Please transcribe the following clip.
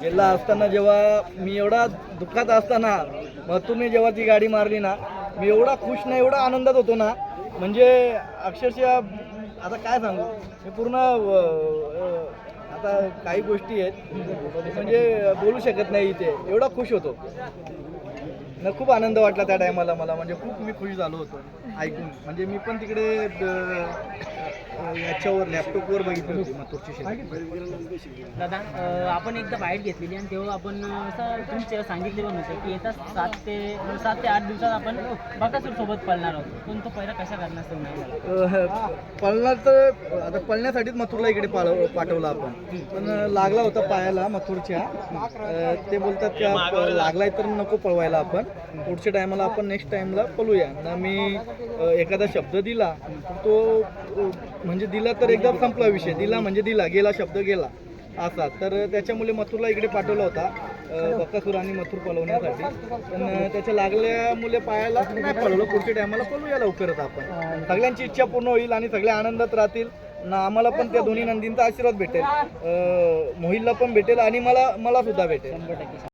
गेला असताना जेव्हा मी एवढा दुःखात असताना महतूने जेव्हा ती गाडी मारली ना मी एवढा खुश ना एवढा आनंदात होतो ना म्हणजे अक्षरशः आता काय सांगू? हे पूर्ण आता काही गोष्टी आहेत म्हणजे बोलू शकत नाही इथे. एवढा खुश होतो. न खूप आनंद वाटला त्या टायमाला मला. म्हणजे खूप मी खुश झालो होतो ऐकून. म्हणजे मी पण तिकडे याच्यावर लॅपटॉपवर बघितली होती शेती दादा आपण एकदा बाईट घेतलेली आणि तेव्हा आपण असं तुमचे सांगितले पण होते की येत्या सात ते सात ते आठ दिवसात आपण बकासूर सोबत पळणार आहोत. पण तो पहिला कशा कारणास्तव नाही झाला. अह, पळणार तर आता पळण्यासाठीच मथुरला इकडे पाळ- पाठवलं आपण. पण लागला होता पायाला मथुरच्या. ते बोलतात की आप- लागलाय तर नको पळवायला आपण. पुढच्या टायमाला आपण नेक्स्ट टाइमला पलूया ना मी एखादा शब्द दिला तो म्हणजे दिला तर एकदम संपला विषय. दिला म्हणजे दिला गेला शब्द गेला असा. तर त्याच्यामुळे मथुरला इकडे पाठवला होता अह, आणि मथुर पळवण्यासाठी पण त्याच्या लागल्यामुळे पायाला नाही पळवलं पुढच्या टायमाला पळूया लवकरच आपण. सगळ्यांची इच्छा पूर्ण होईल आणि सगळे आनंदात राहतील. ना आम्हाला पण त्या दोन्ही नंदींचा आशीर्वाद भेटेल. मोहिलला पण भेटेल आणि मला मला सुद्धा भेटेल.